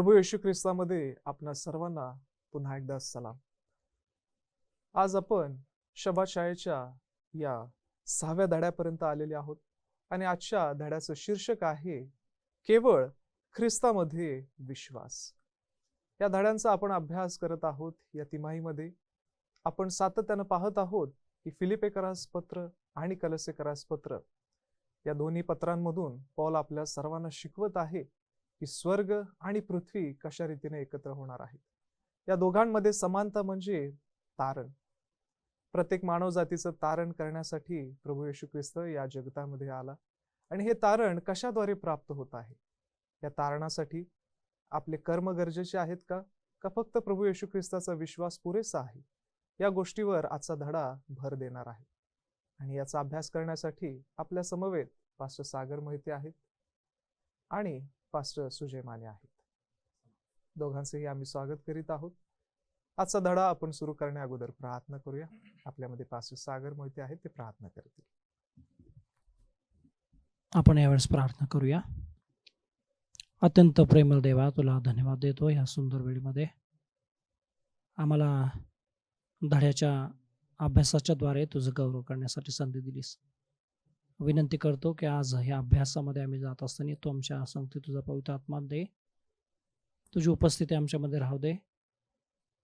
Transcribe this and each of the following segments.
प्रभू येशू ख्रिस्तामध्ये आपणा सर्वांना पुन्हा एकदा सलाम. आज आपण शबा शाळेच्या या सहाव्या धड्यापर्यंत आलेले आहोत आणि आजच्या धड्याचं शीर्षक आहे केवळ ख्रिस्तामध्ये विश्वास. या धड्यांचा आपण अभ्यास करत आहोत या तिमाहीमध्ये. आपण सातत्यानं पाहत आहोत की फिलिपेकरास पत्र आणि कलसेकरास पत्र या दोन्ही पत्रांमधून पॉल आपल्या सर्वांना शिकवत आहे की स्वर्ग आणि पृथ्वी कशा रीतीने एकत्र होणार आहेत? या दोघांमध्ये समानता म्हणजे तारण. प्रत्येक मानव जातीचं तारण करण्यासाठी प्रभू येशू ख्रिस्त या जगतामध्ये आला. आणि हे तारण कशाद्वारे प्राप्त होत आहे? या तारणासाठी आपले कर्म गरजेचे आहेत का? का फक्त प्रभू येशू ख्रिस्ताचा विश्वास पुरेसा आहे? या गोष्टीवर आजचा धडा भर देणार आहे. आणि याचा अभ्यास करण्यासाठी आपल्या समवेत पास्टर सागर मोहिते आहेत. आणि पास्टर सुजय माने आहेत. दोघांचेही आम्ही स्वागत करीत आहोत. आजचा धडा आपण सुरू करण्या अगोदर प्रार्थना करूया. आपल्यामध्ये पास्टर सागर मोहिते आहेत ते प्रार्थना करतील. आपण यावेळेस प्रार्थना करूया. अत्यंत प्रेमळ देवा तुला धन्यवाद देतो या सुंदर वेळीमध्ये. आम्हाला धड्याच्या अभ्यासाच्या द्वारे तुझं गौरव करण्यासाठी संधी दिलीस. विनंती करतो की आज ह्या अभ्यासामध्ये आम्ही जात असताना तू आमच्या संगती तुझा पवित्र आत्मा दे. तुझी उपस्थिती आमच्यामध्ये राहू दे.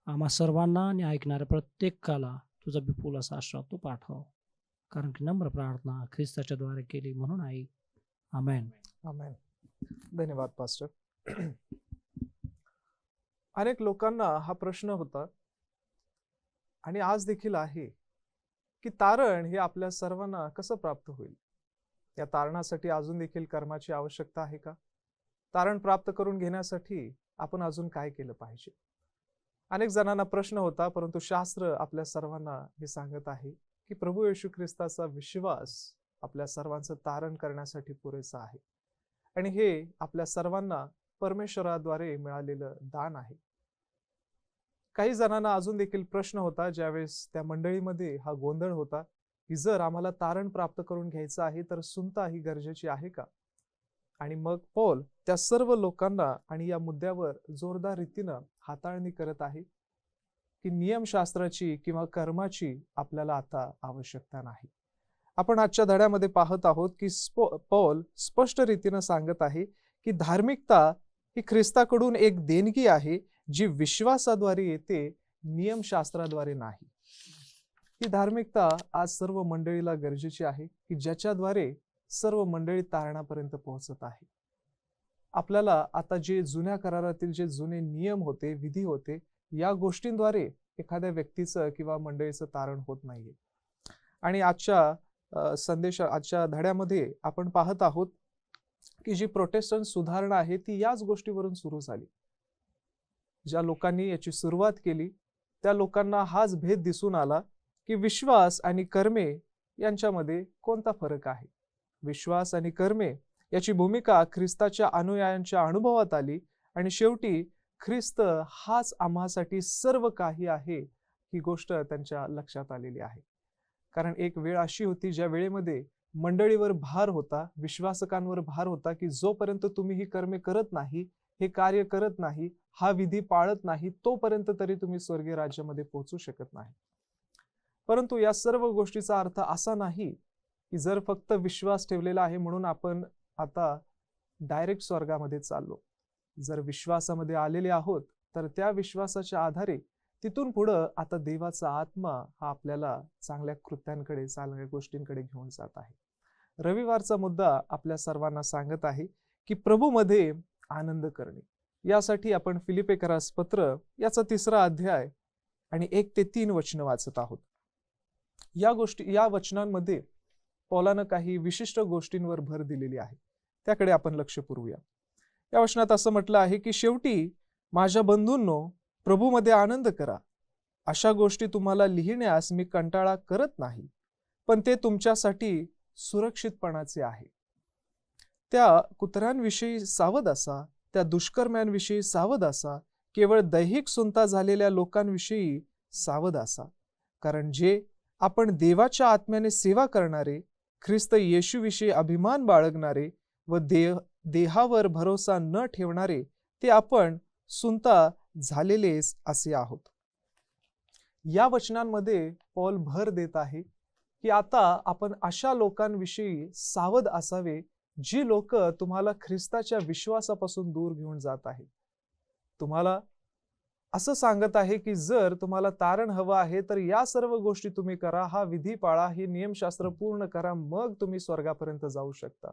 आम्हा सर्वांना आणि ऐकणाऱ्या प्रत्येकाला तुझा विपुल असा आश्रय तू पाठव. कारण की नम्र प्रार्थना ख्रिस्ताच्या द्वारे केली म्हणून आई. आमेन. आमेन. धन्यवाद पास्टर. अनेक लोकांना हा प्रश्न होता. आणि आज देखील आहे की तारण हे आपल्या सर्वांना कसं प्राप्त होईल? या तारणासाठी अजून देखील कर्माची आवश्यकता आहे का? तारण प्राप्त करून घेण्यासाठी आपण अजून काय केलं पाहिजे? अनेक जणांना प्रश्न होता परंतु शास्त्र आपल्या सर्वांना हे सांगत आहे की प्रभू येशू ख्रिस्ताचा विश्वास आपल्या सर्वांचं तारण करण्यासाठी पुरेसा आहे. आणि हे आपल्या सर्वांना परमेश्वराद्वारे मिळालेलं दान आहे. काही जणांना अजून देखील प्रश्न होता ज्यावेळेस त्या मंडळीमध्ये हा गोंधळ होता की जर आम्हाला तारण प्राप्त करून घ्यायचं आहे तर सुनता ही गरजेची आहे का? आणि मग पॉल त्या सर्व लोकांना आणि या मुद्द्यावर जोरदार रीतीनं हाताळणी करत आहे की नियमशास्त्राची किंवा कर्माची आपल्याला आता आवश्यकता नाही. आपण आजच्या धड्यामध्ये पाहत आहोत की पॉल स्पष्ट रीतीनं सांगत आहे की धार्मिकता ही ख्रिस्ताकडून एक देणगी आहे जी विश्वासाद्वारे येते नियमशास्त्राद्वारे नाही. ही धार्मिकता आज सर्व मंडळीला गरजेची आहे की ज्याच्याद्वारे सर्व मंडळी तारणापर्यंत पोहोचत आहे. आपल्याला आता जे जुन्या करारातील जे जुने नियम होते विधी होते या गोष्टींद्वारे एखाद्या व्यक्तीचं किंवा मंडळीचं तारण होत नाहीये. आणि आजच्या संदेश आजच्या धड्यामध्ये आपण पाहत आहोत की जी प्रोटेस्टंट सुधारणा आहे ती याच गोष्टीवरून सुरू झाली. ज्या लोकांनी याची सुरुवात केली त्या लोकांना हाच भेद दिसून आला की विश्वास आणि कर्मे यांच्यामध्ये कोणता फरक आहे? विश्वास आणि कर्मे याची भूमिका ख्रिस्ताच्या अनुयायांच्या अनुभवात आली आणि शेवटी ख्रिस्त हाच आम्हासाठी सर्व काही आहे ही गोष्ट त्यांच्या लक्षात आलेली आहे. कारण एक वेळ अशी होती ज्या वेळेमध्ये मंडळीवर भार होता विश्वासकांवर भार होता की जोपर्यंत तुम्ही ही कर्मे करत नाही हे कार्य करत नाही हा विधी पाळत नाही तोपर्यंत तरी तुम्ही स्वर्गीय राज्यामध्ये पोहोचू शकत नाही. परंतु या सर्व गोष्टीचा अर्थ असा नाही की जर फक्त विश्वास ठेवलेला आहे म्हणून आपण आता डायरेक्ट स्वर्गामध्ये चाललो. जर विश्वासामध्ये आलेले आहोत तर त्या विश्वासाच्या आधारे तिथून पुढं आता देवाचा आत्मा हा आपल्याला चांगल्या कृत्यांकडे चांगल्या गोष्टींकडे घेऊन जात आहे. रविवारचा मुद्दा आपल्या सर्वांना सांगत आहे की प्रभूमध्ये आनंद करणे. यासाठी आपण फिलिपेकरास पत्र याचा तिसरा अध्याय आणि एक ते तीन वचन वाचत आहोत. या गोष्टी या वचनांमध्ये पौलानं काही विशिष्ट गोष्टींवर भर दिलेली आहे. त्याकडे आपण लक्ष पुरवूया. या वचनात असं म्हटलं आहे की शेवटी माझ्या बंधूंनो प्रभूमध्ये आनंद करा. अशा गोष्टी तुम्हाला लिहिण्यास मी कंटाळा करत नाही पण ते तुमच्यासाठी सुरक्षितपणाचे आहे. त्या कुत्र्यांविषयी सावध असा त्या दुष्कर्म्यांविषयी सावध असा केवळ दैहिक सुनता झालेल्या लोकांविषयी सावध असा. कारण जे आपण देवाच्या आत्म्याने सेवा करणारे ख्रिस्त येशूविषयी अभिमान बाळगणारे व देह देहावर भरोसा न ठेवणारे ते आपण सुनता झालेलेच असे आहोत. या वचनांमध्ये पॉल भर देत आहे की आता आपण अशा लोकांविषयी सावध असावे जी लोक तुम्हाला ख्रिस्ताच्या विश्वासापासून दूर घेऊन जात आहेत. तुम्हाला असं सांगत आहे की जर तुम्हाला तारण हवं आहे तर या सर्व गोष्टी तुम्ही करा हा विधी पाळा हे नियमशास्त्र पूर्ण करा मग तुम्ही स्वर्गापर्यंत जाऊ शकता.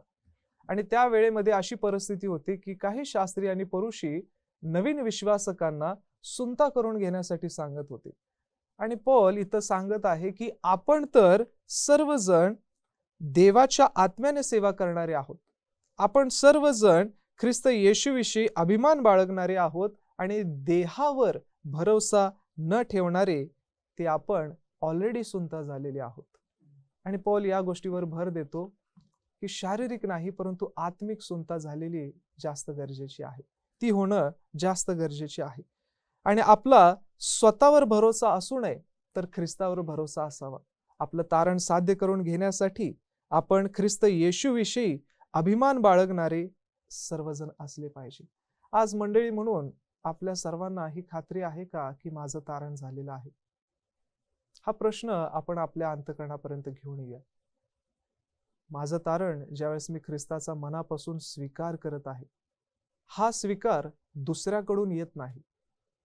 आणि त्या वेळेमध्ये अशी परिस्थिती होती की काही शास्त्री आणि परुषी नवीन विश्वासकांना सुनता करून घेण्यासाठी सांगत होते. आणि पॉल इथं सांगत आहे की आपण तर सर्वजण देवाच्या आत्म्याने सेवा करणारे आहोत. आपण सर्वजण ख्रिस्त येशूविषयी अभिमान बाळगणारे आहोत आणि देहावर भरोसा न ठेवणारे ते आपण ऑलरेडी सुंता झालेले आहोत. आणि पॉल या गोष्टीवर भर देतो की शारीरिक नाही परंतु आत्मिक सुंता झालेली जास्त गरजेची आहे. ती होणं जास्त गरजेची आहे. आणि आपला स्वतःवर भरोसा असू नये तर ख्रिस्तावर भरोसा असावा. आपलं तारण साध्य करून घेण्यासाठी आपण ख्रिस्त येशूविषयी अभिमान बाळगणारे सर्वजण असले पाहिजे. आज मंडळी म्हणून आपल्या सर्वांना ही खात्री आहे का की माझं तारण झालेलं आहे? हा प्रश्न आपण आपल्या अंतकरणापर्यंत घेऊन येऊया. माझं तारण ज्यावेळेस मी ख्रिस्ताचा मनापासून स्वीकार करत आहे हा स्वीकार दुसऱ्याकडून येत नाही.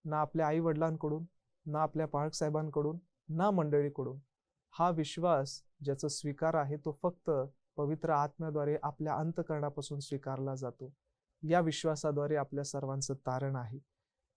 ना आपल्या आई वडिलांकडून ना आपल्या पाळक साहेबांकडून ना मंडळीकडून. हा विश्वास ज्याचा स्वीकार आहे तो फक्त पवित्र आत्म्याद्वारे आपल्या अंतकरणापासून स्वीकारला जातो. या विश्वासाद्वारे आपल्या सर्वांचं तारण आहे.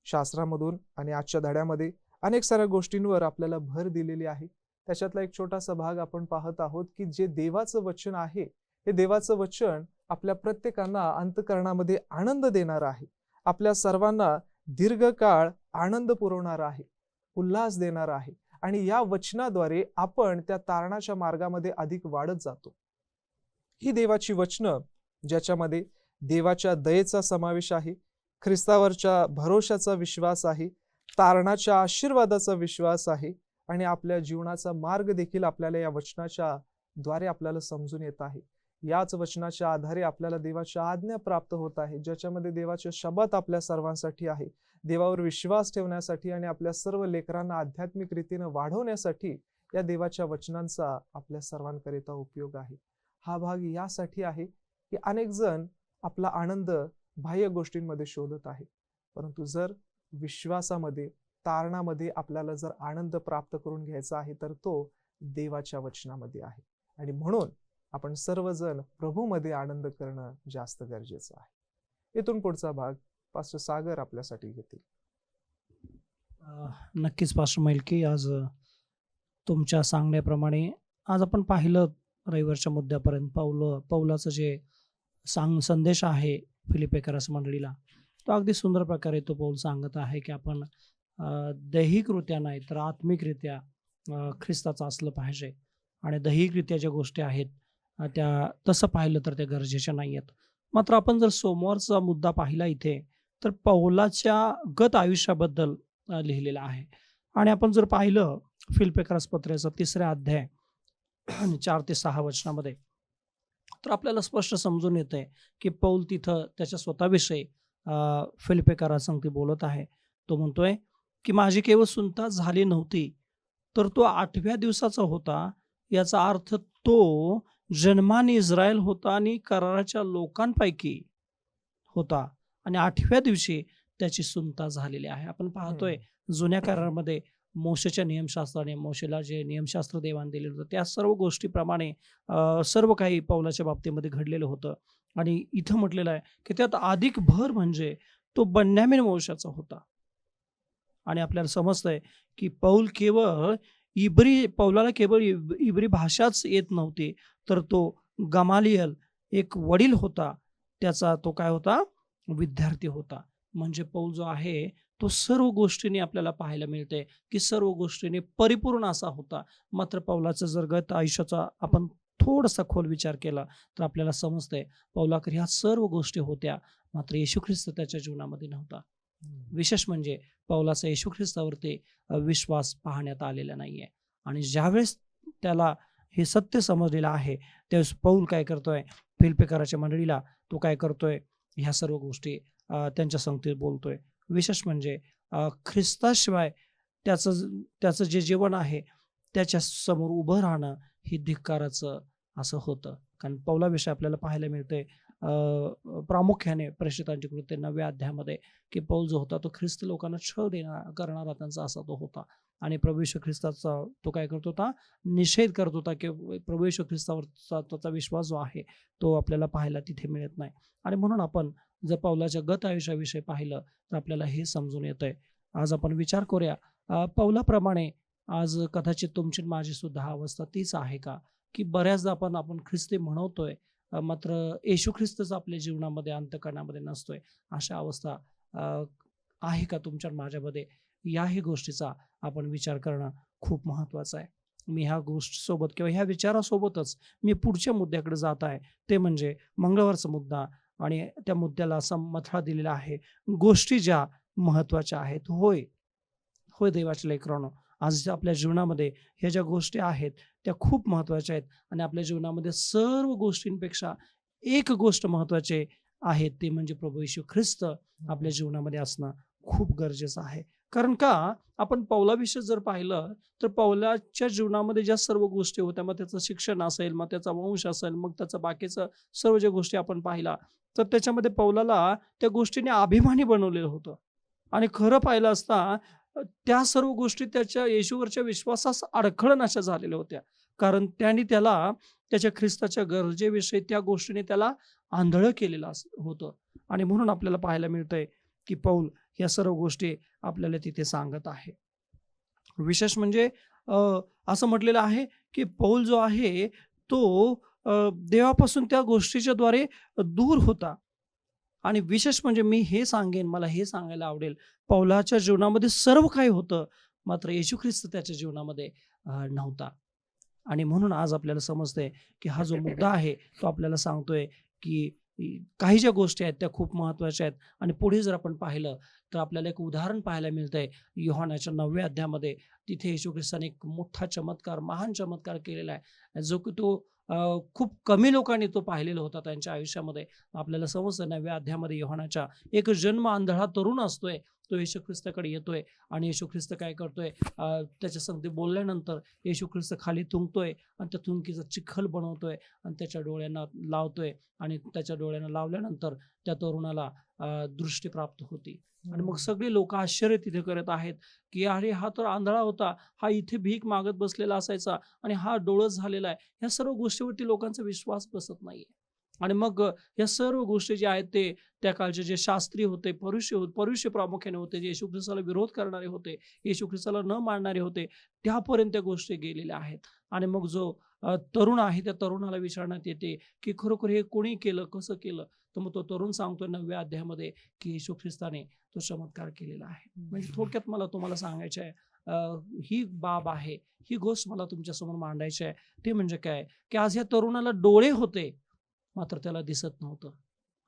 शास्त्रामधून आणि आजच्या धड्यामध्ये अनेक साऱ्या गोष्टींवर आपल्याला भर दिलेली आहे. त्याच्यातला एक छोटासा भाग आपण पाहत आहोत की जे देवाचं वचन आहे हे देवाचं वचन आपल्या प्रत्येकांना अंतकरणामध्ये आनंद देणार आहे. आपल्या सर्वांना दीर्घकाळ आनंद पुरवणार आहे उल्हास देणार आहे आणि या वचनाद्वारे आपण त्या तारणाच्या मार्गामध्ये अधिक वाढत जातो. ही देवाची वचनं ज्याच्यामध्ये देवाच्या दयेचा समावेश आहे ख्रिस्तावरच्या भरोशाचा विश्वास आहे तारणाच्या आशीर्वादाचा विश्वास आहे आणि आपल्या जीवनाचा मार्ग देखील आपल्याला या वचनाच्या द्वारे आपल्याला समजून येत आहे. याच वचनाच्या आधारे आपल्याला देवाच्या आज्ञा प्राप्त होत आहे ज्याच्यामध्ये देवाच्या शब्द आपल्या सर्वांसाठी आहे. देवावर विश्वास ठेवण्यासाठी आणि आपल्या सर्व लेकरांना आध्यात्मिक रीतीनं वाढवण्यासाठी या देवाच्या वचनांचा आपल्या सर्वांकरिता उपयोग आहे. हा भाग यासाठी आहे की अनेक जण आपला आनंद बाह्य गोष्टींमध्ये शोधत आहे. परंतु जर विश्वासामध्ये तारणामध्ये आपल्याला जर आनंद प्राप्त करून घ्यायचा आहे तर तो देवाच्या वचनामध्ये आहे. आणि म्हणून आपण सर्वजण प्रभूमध्ये आनंद करणं जास्त गरजेचं आहे. इथून पुढचा भाग पास्टर सागर आपल्यासाठी घेतील. नक्कीच पास्टर मैलकी आज तुमच्या सांगण्याप्रमाणे आज आपण पाहिलं रविवारच्या मुद्द्यापर्यंत पावलं पौलाचं जे सांग संदेश आहे फिलिपेकरस मंडळीला. तो अगदी सुंदर प्रकारे तो पौल सांगत आहे की आपण दैहिकरित्या नाही तर आत्मिकरित्या ख्रिस्ताचं असलं पाहिजे. आणि दैहिकरित्या ज्या गोष्टी आहेत त्या तसं पाहिलं तर त्या गरजेच्या नाही आहेत मात्र आपण जर सोमवारचा मुद्दा पाहिला इथे तर पौलाच्या गत आयुष्याबद्दल लिहिलेलं आहे. आणि आपण जर पाहिलं फिल्पेकरस पत्र्याचा तिसरा अध्याय चार ते सहा वचनामध्ये तर आपल्याला स्पष्ट समजून येतंय की पौल तिथं त्याच्या स्वतःविषयी अ, फिलिपेकरा संगती बोलत आहे. तो म्हणतोय की माझी केवळ सुनता झाली नव्हती तर तो आठव्या दिवसाचा होता. याचा अर्थ तो जन्माने इस्रायल होता आणि कराराच्या लोकांपैकी होता आणि आठव्या दिवशी त्याची सुनता झालेली आहे. आपण पाहतोय जुन्या करारामध्ये मोशेच्या नियमशास्त्राने मोशेला जे नियमशास्त्र देवान दिलेलं होतं त्या सर्व गोष्टीप्रमाणे सर्व काही पौलाच्या बाबतीमध्ये घडलेलं होतं. आणि इथं म्हटलेलं आहे की त्यात अधिक भर म्हणजे तो बन्यामीन वंशाचा होता. आणि आपल्याला समजतंय की पौल केवळ इब्री पौलाला केवळ इब्री भाषाच येत नव्हती तर तो गमालियल एक वडील होता. त्याचा तो काय होता? विद्यार्थी होता. म्हणजे पौल जो आहे तो सर्व गोष्टींनी आपल्याला पाहायला मिळते की सर्व गोष्टींनी परिपूर्ण असा होता. मात्र पौलाचं जर गत आयुष्याचा आपण थोडासा खोल विचार केला तर आपल्याला समजतंय पौलाकर ह्या सर्व गोष्टी होत्या मात्र येशू ख्रिस्त त्याच्या जीवनामध्ये नव्हता. विशेष म्हणजे पौलाचा येशू ख्रिस्तावरती विश्वास पाहण्यात आलेला नाहीये. आणि ज्यावेळेस त्याला हे सत्य समजलेलं आहे त्यावेळेस पौल काय करतोय? फिल्पेकराच्या मंडळीला तो काय करतोय? ह्या सर्व गोष्टी त्यांच्या संगतीत बोलतोय. विशेष म्हणजे ख्रिस्ताशिवाय त्याचं त्याचं जे जीवन आहे त्याच्यासमोर उभं राहणं ही धिक्काराचं असं होतं. कारण पौलाविषयी आपल्याला पाहायला मिळतंय प्रामुख्याने प्रेषितांची कृत्य नव्या अध्यायामध्ये की पौल जो होता तो ख्रिस्त लोकांना छळ देणार करणारा त्यांचा असा तो होता. आणि प्रवेश ख्रिस्ताचा तो काय करत होता? निषेध करत होता की प्रवेश ख्रिस्तावरचा त्याचा विश्वास जो आहे तो आपल्याला पाहायला तिथे मिळत नाही. आणि म्हणून आपण जर पौलाच्या गत आयुष्याविषयी पाहिलं तर आपल्याला हे समजून येतंय. आज आपण विचार करूया पौलाप्रमाणे आज कदाचित तुमची माझी सुद्धा अवस्था तीच आहे का? की बऱ्याचदा आपण आपण ख्रिस्ती म्हणवतोय मात्र येशू ख्रिस्तच आपल्या जीवनामध्ये अंतकरणामध्ये नसतोय. अशा अवस्था आहे का तुमच्या माझ्यामध्ये? याही गोष्टीचा आपण विचार करणं खूप महत्त्वाचं आहे. मी ह्या गोष्टीसोबत किंवा ह्या विचारासोबतच मी पुढच्या मुद्द्याकडे जात आहे. ते म्हणजे मंगळवारचा मुद्दा आणि त्या मुद्द्याला असा मथळा दिलेला आहे. गोष्टी ज्या महत्त्वाच्या आहेत होय होय देवाच्या लेकरांनो आज ज्या आपल्या जीवनामध्ये ह्या ज्या गोष्टी आहेत त्या खूप महत्त्वाच्या आहेत आणि आपल्या जीवनामध्ये सर्व गोष्टींपेक्षा एक गोष्ट महत्त्वाची आहे ते म्हणजे प्रभू येशू ख्रिस्त आपल्या जीवनामध्ये असणं खूप गरजेचं आहे. कारण का? आपण पौलाविषयी जर पाहिलं तर पौलाच्या जीवनामध्ये ज्या सर्व गोष्टी होत्या मग त्याचं शिक्षण असेल मग त्याचा वंश असेल मग त्याचं बाकीचं सर्व ज्या गोष्टी आपण पाहिला तर त्याच्यामध्ये पौलाला त्या गोष्टीने अभिमानी बनवलेलं होतं. आणि खरं पाहिलं असता त्या सर्व गोष्टी त्याच्या येशूवरच्या विश्वासास अडखळण अशा झालेल्या होत्या. कारण त्याने त्याला त्याच्या ख्रिस्ताच्या गरजेविषयी त्या गोष्टीने त्याला आंधळं केलेलं अस- होतं. आणि म्हणून आपल्याला पाहायला मिळतंय की पौल या सर्व गोष्टी आपल्याला तिथे सांगत आहे. विशेष म्हणजे असं म्हटलेलं आहे की पौल जो आहे तो देवापासून त्या गोष्टीच्या द्वारे दूर होता. आणि विशेष म्हणजे मी हे सांगेन मला हे सांगायला आवडेल. पौलाच्या जीवनामध्ये सर्व काही होतं मात्र येशू ख्रिस्त त्याच्या जीवनामध्ये नव्हता. आणि म्हणून आज आपल्याला समजतंय की हा जो मुद्दा आहे तो आपल्याला सांगतोय की काही ज्या गोष्टी आहेत त्या खूप महत्त्वाच्या आहेत. आणि पुढे जर आपण पाहिलं तर आपल्याला एक उदाहरण पाहायला मिळतं आहे योहानाच्या नवव्या अध्यामध्ये तिथे येशू ख्रिस्ताने एक मोठा चमत्कार महान चमत्कार केलेला आहे. जो की तो खूप कमी लोकांनी तो पाहिलेला होता त्यांच्या आयुष्यामध्ये. आपल्याला समजतं नवव्या अध्यामध्ये योहानाच्या एक जन्म आंधळा तरुण असतोय. तो येशू ख्रिस्ताकडे येतोय आणि येशू ख्रिस्त काय करतोय? त्याच्या संगती बोलल्यानंतर येशू ख्रिस्त खाली थुंकतोय आणि त्या थुंकीचा चिखल बनवतोय आणि त्याच्या डोळ्यांना लावतोय आणि त्याच्या डोळ्यांना लावल्यानंतर त्या तरुणाला दृष्टी प्राप्त होती. आणि मग सगळे लोक आश्चर्य तिथे करत आहेत की अरे हा तर आंधळा होता. हा इथे भीक मागत बसलेला असायचा आणि हा डोळस झालेला आहे. ह्या सर्व गोष्टीवरती लोकांचा विश्वास बसत नाहीये. आणि मग या सर्व गोष्टी जे आहेत ते त्या काळचे जे शास्त्री होते परुष्य होते परुष्य प्रामुख्याने होते जे येशू ख्रिस्ताला विरोध करणारे होते येशू ख्रिस्ताला न मानणारे होते त्यापर्यंत त्या गोष्टी गेलेल्या आहेत. आणि मग जो तरुण आहे त्या तरुणाला विचारण्यात येते की खरोखर हे कोणी केलं कसं केलं? तर मग तो तरुण सांगतो नवव्या अध्यायामध्ये की येशू ख्रिस्ताने तो चमत्कार केलेला आहे. म्हणजे थोडक्यात मला तुम्हाला सांगायचं आहे ही बाब आहे ही गोष्ट मला तुमच्यासमोर मांडायची आहे. ते म्हणजे काय? की आज या तरुणाला डोळे होते मात्र त्याला दिसत नव्हतं.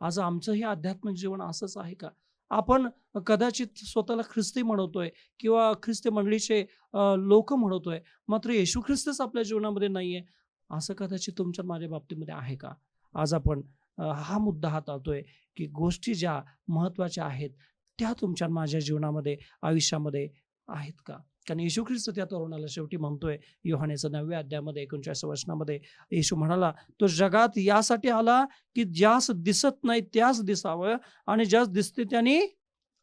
आज आमचंही आध्यात्मिक जीवन असंच आहे का? आपण कदाचित स्वतःला ख्रिस्ती म्हणवतोय किंवा ख्रिस्ती मंडळीचे लोक म्हणवतोय मात्र येशू ख्रिस्तच आपल्या जीवनामध्ये नाहीये असं कदाचित तुमच्या माझ्या बाबतीमध्ये आहे का? आज आपण हा मुद्दा हाताळतोय की गोष्टी ज्या महत्त्वाच्या आहेत त्या तुमच्या माझ्या जीवनामध्ये आयुष्यामध्ये आहेत का? कारण येशू ख्रिस्त त्या तरुणाला शेवटी म्हणतोय योहानेचं नवव्या अध्यामध्ये एकोणचाळीस वर्षामध्ये येशू म्हणाला तो जगात यासाठी आला की ज्यास दिसत नाही त्यास दिसावं आणि ज्यास दिसते त्याने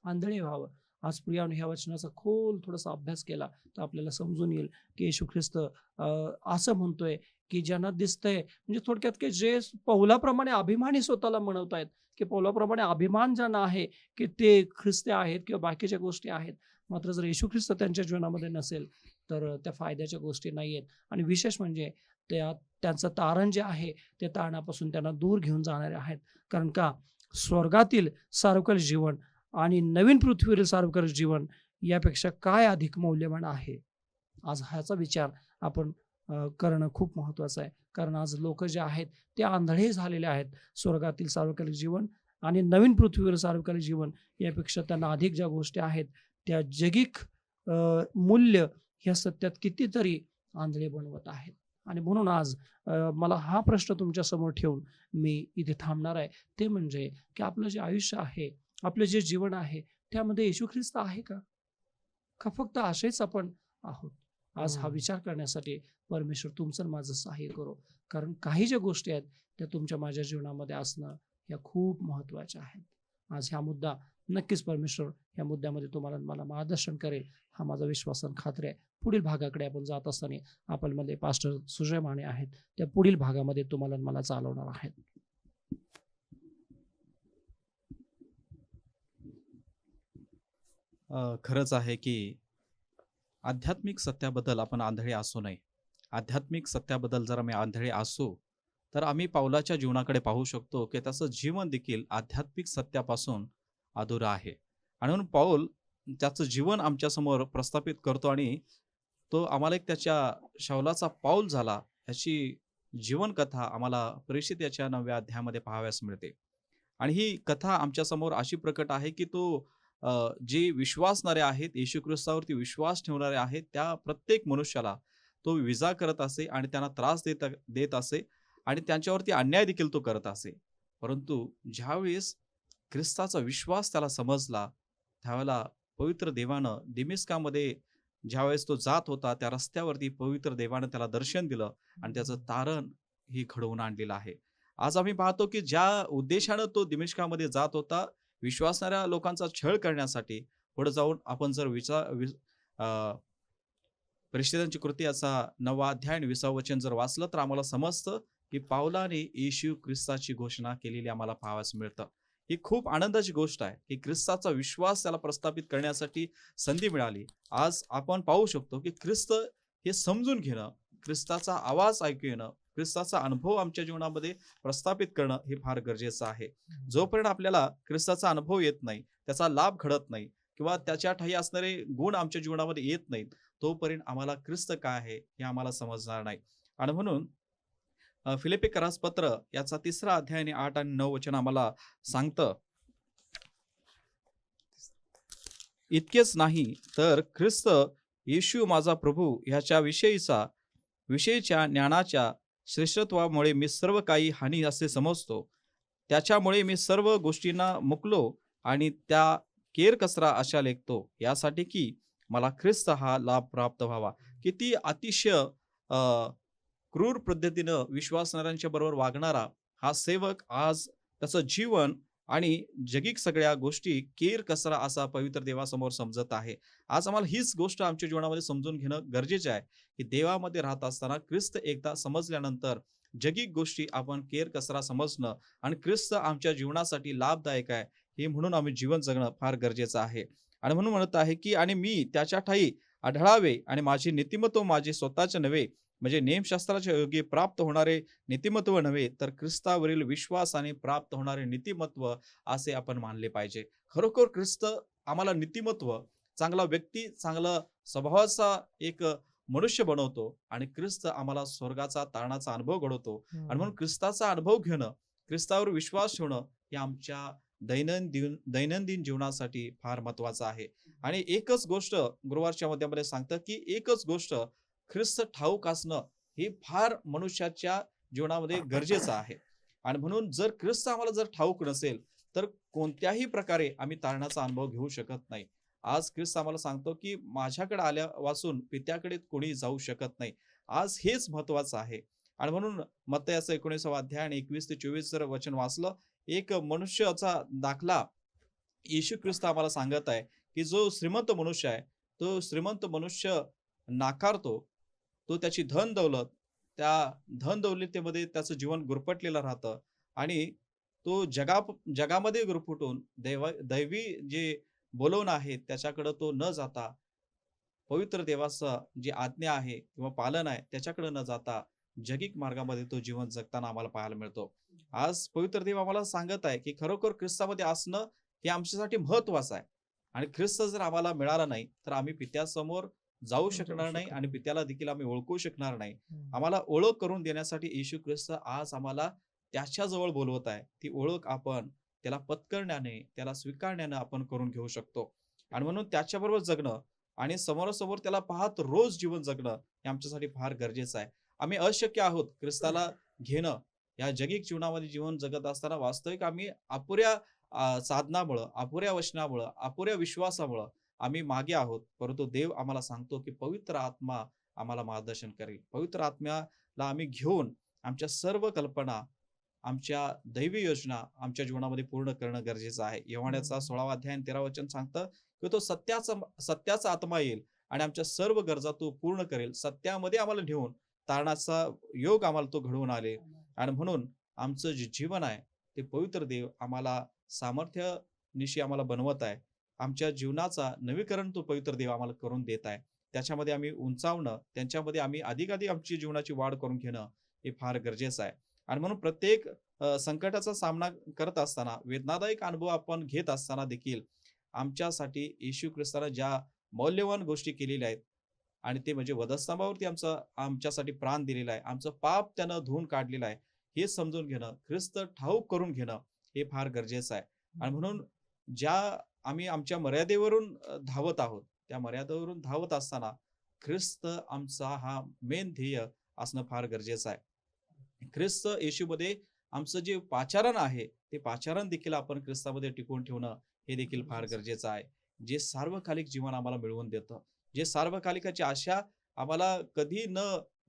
आंधळे व्हावं. आज प्रियाने ह्या वचनाचा खोल थोडासा अभ्यास केला तर आपल्याला समजून येईल की येशू ख्रिस्त अं, असं म्हणतोय की ज्यांना दिसतंय म्हणजे थोडक्यात की जे पौलाप्रमाणे अभिमानी स्वतःला म्हणवत आहेत की पौलाप्रमाणे अभिमान ज्यांना आहे की ते ख्रिस्ते आहेत किंवा बाकीच्या गोष्टी आहेत मात्र जर येशू ख्रिस्त त्यांच्या जीवनामध्ये नसेल तर त्या फायद्याच्या गोष्टी नाही आहेत आणि विशेष म्हणजे त्या त्यांचं तारण जे आहे ते तारणापासून त्यांना दूर घेऊन जाणारे आहेत. कारण का? स्वर्गातील सार्वकालिक जीवन आणि नवीन पृथ्वीवरील सार्वकालिक जीवन यापेक्षा काय अधिक मौल्यवान आहे? आज ह्याचा विचार आपण करणं खूप महत्त्वाचं आहे. कारण आज लोक जे आहेत ते आंधळे झालेले आहेत. स्वर्गातील सार्वकालिक जीवन आणि नवीन पृथ्वीवर सार्वकालिक जीवन यापेक्षा त्यांना अधिक ज्या गोष्टी आहेत त्या जगिक मूल्य ह्या सत्यात कितीतरी आंधळे बनवत आहेत. आणि म्हणून आज मला हा प्रश्न तुमच्यासमोर ठेवून मी इथे थांबणार आहे. ते म्हणजे की आपलं जे आयुष्य आहे आपलं जे जीवन आहे त्यामध्ये येशू ख्रिस्त आहे का? का फक्त असेच आपण आहोत? आज हा हम्म. विचार करण्यासाठी परमेश्वर तुमचं माझं सहाय्य करो. कारण काही ज्या गोष्टी आहेत त्या तुमच्या माझ्या जीवनामध्ये असणं या खूप महत्त्वाच्या आहेत. आज ह्या मुद्दा नक्कीच परमेश्वर या मुद्द्यामध्ये तुम्हाला मला मार्गदर्शन करेल. हा माझा विश्वास आणि खात्री आहे. पुढील भागाकडे आपण जात असताना आपल्यामध्ये पास्टर सुजय माने आहेत. त्या पुढील भागामध्ये तुम्हाला मला चालवणार आहेत. खरंच आहे की आध्यात्मिक सत्याबद्दल आपण आंधळे असू नये. आध्यात्मिक सत्याबद्दल जर आम्ही आंधळे असू तर आम्ही पावलाच्या जीवनाकडे पाहू शकतो की त्याचं जीवन देखील आध्यात्मिक सत्यापासून अधुरा आहे. आणि म्हणून पाऊल त्याचं जीवन आमच्यासमोर प्रस्थापित करतो आणि तो आम्हाला एक त्याच्या शौलाचा पाऊल झाला याची जीवनकथा आम्हाला परिषद याच्या नव्या अध्यायामध्ये पाहाव्यास मिळते. आणि ही कथा आमच्यासमोर अशी प्रकट आहे की तो जे विश्वासणारे आहेत येशू ख्रिस्तावरती विश्वास ठेवणारे आहेत त्या प्रत्येक मनुष्याला तो विजा करत असे आणि त्यांना त्रास देत देत असे आणि त्यांच्यावरती अन्याय देखील तो करत असे. परंतु ज्यावेळेस ख्रिस्ताचा विश्वास त्याला समजला. त्यावेळेला पवित्र देवानं दिमिस्कामध्ये ज्यावेळेस तो जात होता त्या रस्त्यावरती पवित्र देवानं त्याला दर्शन दिलं आणि त्याचं तारण ही घडवून आणलेलं आहे. आज आम्ही पाहतो की ज्या उद्देशानं तो दिमिष्कामध्ये जात होता विश्वासणाऱ्या लोकांचा छळ करण्यासाठी पुढे जाऊन आपण जर विचार प्रेषितांची कृती याचा नवा अध्याय आणि विसावं वचन जर वाचलं तर आम्हाला समजतं की पावलाने येशू ख्रिस्ताची घोषणा केलेली आम्हाला पाहावयास मिळतं. ही खूप आनंदाची गोष्ट आहे की ख्रिस्ताचा विश्वास त्याला प्रस्थापित करण्यासाठी संधी मिळाली. आज आपण पाहू शकतो की ख्रिस्त हे समजून घेणं ख्रिस्ताचा आवाज ऐकू येणं ख्रिस्ताचा अनुभव आमच्या जीवनामध्ये प्रस्थापित करणं हे फार गरजेचं आहे. जोपर्यंत आपल्याला ख्रिस्ताचा अनुभव येत नाही त्याचा लाभ घडत नाही किंवा त्याच्या ठाई असणारे गुण आमच्या जीवनामध्ये येत नाहीत तोपर्यंत आम्हाला ख्रिस्त काय आहे हे आम्हाला समजणार नाही. आणि म्हणून फिलिपी करास पत्र याचा तिसरा अध्याय आणि आठ आणि नऊ वचन आम्हाला सांगतं. इतकेच नाही तर ख्रिस्त येशू माझा प्रभू ह्याच्या विषयीचा विषयीच्या ज्ञानाच्या श्रेष्ठत्वामुळे मी सर्व काही हानी असे समजतो. त्याच्यामुळे मी सर्व गोष्टींना मुकलो आणि त्या केर कचरा अशा लेखतो. यासाठी की मला ख्रिस्त हा लाभ प्राप्त व्हावा. किती अतिशय क्रूर पद्धतीनं विश्वासणाऱ्यांच्या बरोबर वागणारा हा सेवक आज त्याचं जीवन आणि जगिक सगळ्या गोष्टी केर कसरा असा पवित्र देवासमोर समजत आहे. आज आम्हाला हीच गोष्ट आमच्या जीवनामध्ये समजून घेणं गरजेचं आहे की देवामध्ये राहत असताना ख्रिस्त एकदा समजल्यानंतर जगिक गोष्टी आपण केर कसरा समजणं आणि ख्रिस्त आमच्या जीवनासाठी लाभदायक आहे हे म्हणून आम्ही जीवन जगणं फार गरजेचं आहे. आणि म्हणून म्हणत आहे की आणि मी त्याच्या ठाई आढळावे आणि माझे नीतिमत्व माझे स्वतःचे नव्हे म्हणजे नेमशास्त्राच्या योगी प्राप्त होणारे नीतिमत्व नव्हे तर ख्रिस्तावरील विश्वासाने प्राप्त होणारे नीतिमत्व असे आपण मानले पाहिजे. खरोखर ख्रिस्त आम्हाला नीतिमत्व चांगला व्यक्ती चांगला स्वभावाचा एक मनुष्य बनवतो आणि ख्रिस्त आम्हाला स्वर्गाचा तारणाचा अनुभव घडवतो. आणि म्हणून ख्रिस्ताचा अनुभव घेणं ख्रिस्तावर विश्वास ठेवणं हे आमच्या दैनंदिन दैनंदिन जीवनासाठी फार महत्वाचं आहे. आणि एकच गोष्ट गुरुवारच्या मध्यामध्ये सांगतं की एकच गोष्ट ख्रिस्त ठाऊक असणं हे फार मनुष्याच्या जीवनामध्ये गरजेचं आहे. आणि म्हणून जर ख्रिस्त आम्हाला जर ठाऊक नसेल तर कोणत्याही प्रकारे आम्ही तारणाचा अनुभव घेऊ शकत नाही. आज ख्रिस्त आम्हाला सांगतो की माझ्याकडे आल्या वाचून पित्याकडे कोणी जाऊ शकत नाही. आज हेच महत्वाचं आहे. आणि म्हणून मत्तयाचं एकोणीसावा अध्याय आणि एकवीस ते चोवीस जर वचन वाचलं एक मनुष्याचा दाखला येशू ख्रिस्त आम्हाला सांगत आहे की जो श्रीमंत मनुष्य आहे तो श्रीमंत मनुष्य नाकारतो तो त्याची धन दौलत त्या धन दौलतेमध्ये त्याचं जीवन गुरपटलेलं राहतं आणि तो जगा जगामध्ये गुरफुटून दैव दैवी जे बोलवणं आहे त्याच्याकडं तो न जाता पवित्र देवाचं जी आज्ञा आहे किंवा पालन आहे त्याच्याकडे न जाता जगिक मार्गामध्ये तो जीवन जगताना आम्हाला पाहायला मिळतो. आज पवित्र देव आम्हाला सांगत आहे की खरोखर ख्रिस्तामध्ये असणं हे आमच्यासाठी महत्वाचं आहे. आणि ख्रिस्त जर आम्हाला मिळाला नाही तर आम्ही पित्यासमोर जाऊ शकणार नाही आणि पित्याला देखील आम्ही ओळखू शकणार नाही. आम्हाला ओळख करून देण्यासाठी येशू ख्रिस्त आज आम्हाला त्याच्याजवळ बोलवत आहे. ती ओळख आपण त्याला पत्करण्याने त्याला स्वीकारण्याने आपण करून घेऊ शकतो. आणि म्हणून त्याच्याबरोबर जगणं आणि समोरासमोर त्याला पाहत रोज जीवन जगणं हे आमच्यासाठी फार गरजेचं आहे. आम्ही अशक्य आहोत ख्रिस्ताला घेणं. या जगिक जीवनामध्ये जीवन जगत असताना वास्तविक आम्ही अपुऱ्या साधनामुळं अपुऱ्या वचनामुळं अपुऱ्या विश्वासामुळं आम्ही मागे आहोत परंतु देव आम्हाला सांगतो की पवित्र आत्मा आम्हाला मार्गदर्शन करेल. पवित्र आत्म्याला आम्ही घेऊन आमच्या सर्व कल्पना आमच्या दैवी योजना आमच्या जीवनामध्ये पूर्ण करणं गरजेचं आहे. यव्हाण्याचा हम्म. सोळावा अध्याय तेरा वचन सांगतं की तो सत्याचा सत्याचा आत्मा येईल आणि आमच्या सर्व गरजा तो पूर्ण करेल. सत्यामध्ये आम्हाला नेऊन तारणाचा योग आम्हाला तो घडवून आले. आणि म्हणून आमचं जे जीवन आहे ते पवित्र देव आम्हाला सामर्थ्य निशी आम्हाला बनवत आहे. आमच्या जीवनाचा नवीकरण तो पवित्र देव आम्हाला करून देत आहे. त्याच्यामध्ये आम्ही उंचावणं त्यांच्यामध्ये आम्ही अधिकाधिक आमची जीवनाची वाढ करून घेणं हे फार गरजेचं आहे. आणि म्हणून प्रत्येक संकटाचा सामना करत असताना वेदनादायक अनुभव आपण घेत असताना देखील आमच्यासाठी येशू ख्रिस्तानं ज्या मौल्यवान गोष्टी केलेल्या आहेत आणि ते म्हणजे वधस्तंभावरती आमचं आमच्यासाठी प्राण दिलेला आहे आमचं पाप त्यानं धुवून काढलेलं आहे हे समजून घेणं ख्रिस्त ठाऊक करून घेणं हे फार गरजेचं आहे. आणि म्हणून ज्या आम्ही आमच्या मर्यादेवरून धावत आहोत. त्या मर्यादेवरून धावत असताना ख्रिस्त आमचा हा मेन ध्येय असणं फार गरजेचं आहे. ख्रिस्त येशूमध्ये आमचं जे पाचारण आहे ते पाचारण देखील आपण ख्रिस्तामध्ये टिकवून ठेवणं हे देखील फार गरजेचं आहे. जे सार्वकालिक जीवन आम्हाला मिळवून देतं. जे सार्वकालिकाची आशा आम्हाला कधी न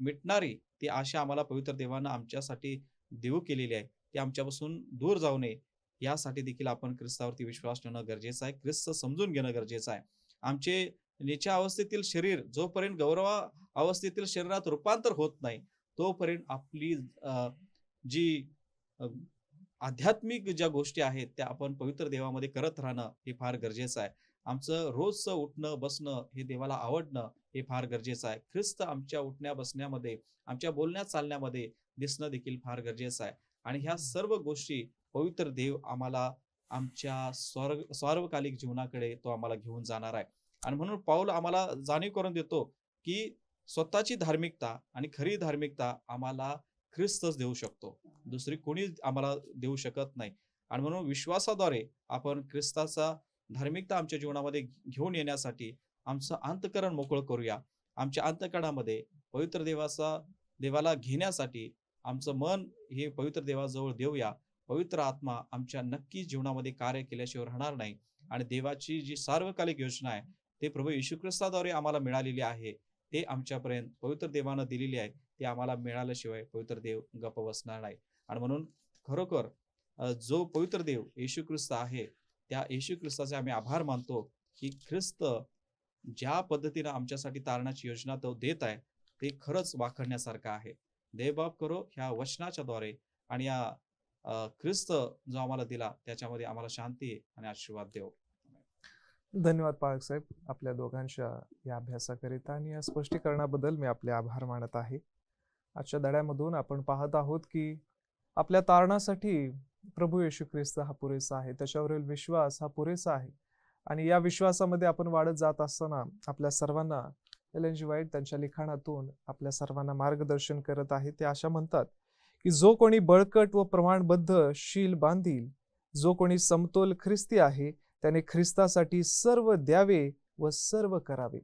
मिटणारी ती आशा आम्हाला पवित्र देवानं आमच्यासाठी देऊ केलेली आहे. ती आमच्यापासून दूर जाऊ नये. यासाठी देखील आपण ख्रिस्तावरती विश्वास ठेवणं गरजेचं आहे. ख्रिस्त समजून घेणं गरजेचं आहे. आमचे निच्या अवस्थेतील शरीर जोपर्यंत गौरवा अवस्थेतील शरीरात रूपांतर होत नाही तोपर्यंत आपली जी आध्यात्मिक ज्या गोष्टी आहेत त्या आपण पवित्र देवामध्ये करत राहणं हे फार गरजेचं आहे. आमचं रोजचं उठणं बसणं हे देवाला आवडणं हे फार गरजेचं आहे. ख्रिस्त आमच्या उठण्या बसण्यामध्ये आमच्या बोलण्या चालण्यामध्ये दिसणं देखील फार गरजेचं आहे. आणि ह्या सर्व गोष्टी पवित्र देव आम्हाला आमच्या स्वर्ग सार्वकालिक जीवनाकडे तो आम्हाला घेऊन जाणार आहे. आणि म्हणून पाऊल आम्हाला जाणीव करून देतो की स्वतःची धार्मिकता आणि खरी धार्मिकता आम्हाला ख्रिस्तच देऊ शकतो. दुसरी कोणी आम्हाला देऊ शकत नाही. आणि म्हणून विश्वासाद्वारे आपण ख्रिस्ताचा धार्मिकता आमच्या जीवनामध्ये घेऊन येण्यासाठी आमचं अंतकरण मोकळं करूया. आमच्या अंतकरणामध्ये पवित्र देवाचा देवाला घेण्यासाठी आमचं मन हे पवित्र देवाजवळ देऊया. पवित्र आत्मा आमच्या नक्की जीवनामध्ये कार्य केल्याशिवाय राहणार नाही. आणि देवाची जी सार्वकालिक योजना आहे ते प्रभू येशू ख्रिस्ताद्वारे आम्हाला मिळालेली आहे. ते आमच्यापर्यंत पवित्र देवानं दिलेली आहे. ते आम्हाला मिळाल्याशिवाय पवित्र देव गप्प बसणार नाही. आणि म्हणून खरोखर जो पवित्र देव येशू ख्रिस्त आहे त्या येशू ख्रिस्ताचे आम्ही आभार मानतो की ख्रिस्त ज्या पद्धतीनं आमच्यासाठी तारणाची योजना तो देत आहे ते खरंच वाखडण्यासारखं आहे. देवबाप करो ह्या वचनाच्या द्वारे आणि या ख्रिस्त जो आम्हाला दिला त्याच्यामध्ये आम्हाला शांती आणि आशीर्वाद देव. धन्यवाद पाळक साहेब आपल्या दोघांच्या या अभ्यासाकरिता आणि या स्पष्टीकरणाबद्दल मी आपले आभार मानत आहे. आजच्या धड्यामधून आपण पाहत आहोत की आपल्या तारणासाठी प्रभू येशू ख्रिस्त हा पुरेसा आहे त्याच्यावरील विश्वास हा पुरेसा आहे. आणि या विश्वासामध्ये आपण वाढत जात असताना आपल्या सर्वांना एल एन जी वाईट त्यांच्या लिखाणातून आपल्या सर्वांना मार्गदर्शन करत आहे. ते अशा म्हणतात की जो कोणी बळकट व प्रमाणबद्ध शील बांधील जो कोणी समतोल ख्रिस्ती आहे त्याने ख्रिस्तासाठी सर्व द्यावे व सर्व करावे.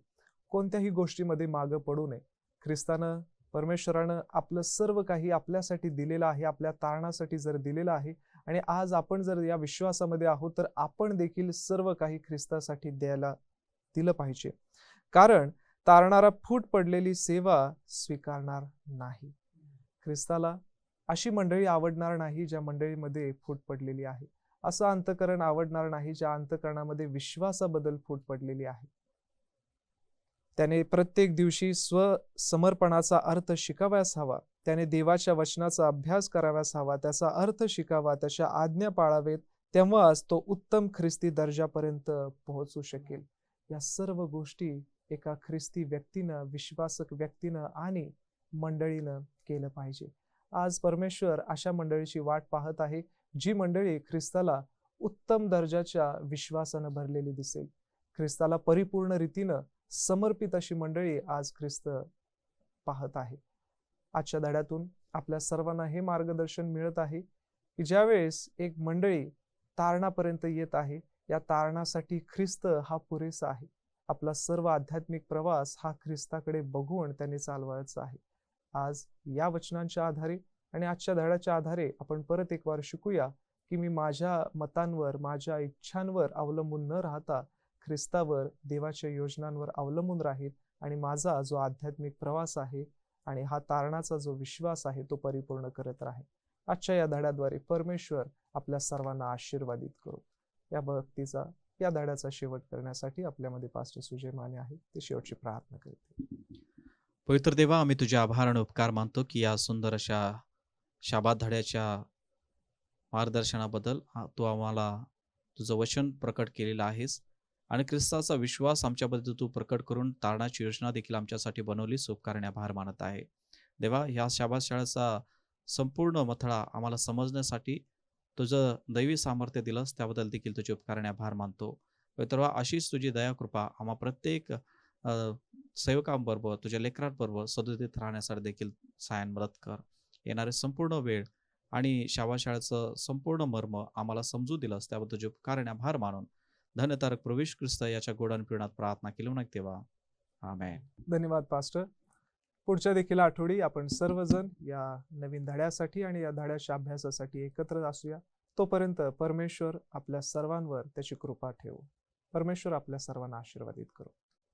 कोणत्याही गोष्टीमध्ये मागं पडू नये. ख्रिस्तानं परमेश्वरानं आपलं सर्व काही आपल्यासाठी दिलेलं आहे आपल्या तारणासाठी जर दिलेलं आहे आणि आज आपण जर या विश्वासामध्ये आहोत तर आपण देखील सर्व काही ख्रिस्तासाठी द्यायला दिलं पाहिजे. कारण तारणारा फूट पडलेली सेवा स्वीकारणार नाही. ख्रिस्ताला अशी मंडळी आवडणार नाही ज्या मंडळीमध्ये फूट पडलेली आहे. असं अंतकरण आवडणार नाही ज्या अंतकरणामध्ये विश्वासाबद्दल फूट पडलेली आहे. त्याने प्रत्येक दिवशी स्वसमर्पणाचा अर्थ शिकाव्यास हवा. त्याने देवाच्या वचनाचा अभ्यास कराव्यास हवा. त्याचा अर्थ शिकावा त्याच्या आज्ञा पाळावेत तेव्हाच तो उत्तम ख्रिस्ती दर्जापर्यंत पोहोचू शकेल. या सर्व गोष्टी एका ख्रिस्ती व्यक्तीनं विश्वासक व्यक्तीनं आणि मंडळीनं केलं पाहिजे. आज परमेश्वर अशा मंडळीची वाट पाहत आहे जी मंडळी ख्रिस्ताला उत्तम दर्जाच्या विश्वासानं भरलेली दिसेल. ख्रिस्ताला परिपूर्ण रीतीनं समर्पित अशी मंडळी आज ख्रिस्त पाहत आहे. आजच्या धड्यातून आपल्या सर्वांना हे मार्गदर्शन मिळत आहे की ज्यावेळेस एक मंडळी तारणापर्यंत येत आहे या तारणासाठी ख्रिस्त हा पुरेसा आहे. आपला सर्व आध्यात्मिक प्रवास हा ख्रिस्ताकडे बघून त्यांनी चालवायचा आहे. आज या वचनांच्या आधारे आणि आजच्या धड्याच्या आधारे आपण परत एक वार शिकूया की मी माझ्या मतांवर माझ्या इच्छांवर अवलंबून न राहता ख्रिस्तावर देवाच्या योजनांवर अवलंबून राहील आणि माझा जो आध्यात्मिक प्रवास आहे आणि हा तारणाचा जो विश्वास आहे तो परिपूर्ण करत राहील. आजच्या या धड्याद्वारे परमेश्वर आपल्या सर्वांना आशीर्वादित करू. या भक्तीचा या धड्याचा शेवट करण्यासाठी आपल्यामध्ये पास्टर सुजय माने आहेत. ते शेवटची प्रार्थना करते. पवित्र देवा आम्ही तुझे आभार आणि उपकार मानतो की या सुंदर अशा शाबाद धड्याच्या मार्गदर्शनाबद्दल तू आम्हाला तुझं वचन प्रकट केलेलं आहेस. आणि ख्रिस्ताचा विश्वास आमच्याबद्दल तू प्रकट करून तारणाची योजना देखील आमच्यासाठी बनवली. उपकारणे आभार मानत आहे. देवा ह्या शाबाद शाळेचा संपूर्ण मथळा आम्हाला समजण्यासाठी तुझं दैवी सामर्थ्य दिलंस. त्याबद्दल देखील तुझे उपकारणे आभार मानतो. पवित्र अशीच तुझी दया कृपा आम्हा प्रत्येक सेवकांबरोबर तुझ्या लेकरांबरोबर सदोदित राहण्यासाठी देखील सायन मदत कर. येणारे संपूर्ण वेळ आणि शावाशाळेचं संपूर्ण मर्म आम्हाला समजू दिलंस त्याबद्दल तुझे कारण आभार मानून धन्यतारक प्रवेश ख्रिस्त याच्या गोडान प्रार्थना केली म्हणा तेव्हा आमेन. धन्यवाद पास्टर. पुढच्या देखील आठवडी आपण सर्वजण या नवीन धड्यासाठी आणि या धड्याच्या अभ्यासासाठी एकत्र असूया तोपर्यंत परमेश्वर आपल्या सर्वांवर त्याची कृपा ठेवू. परमेश्वर आपल्या सर्वांना आशीर्वादित करू.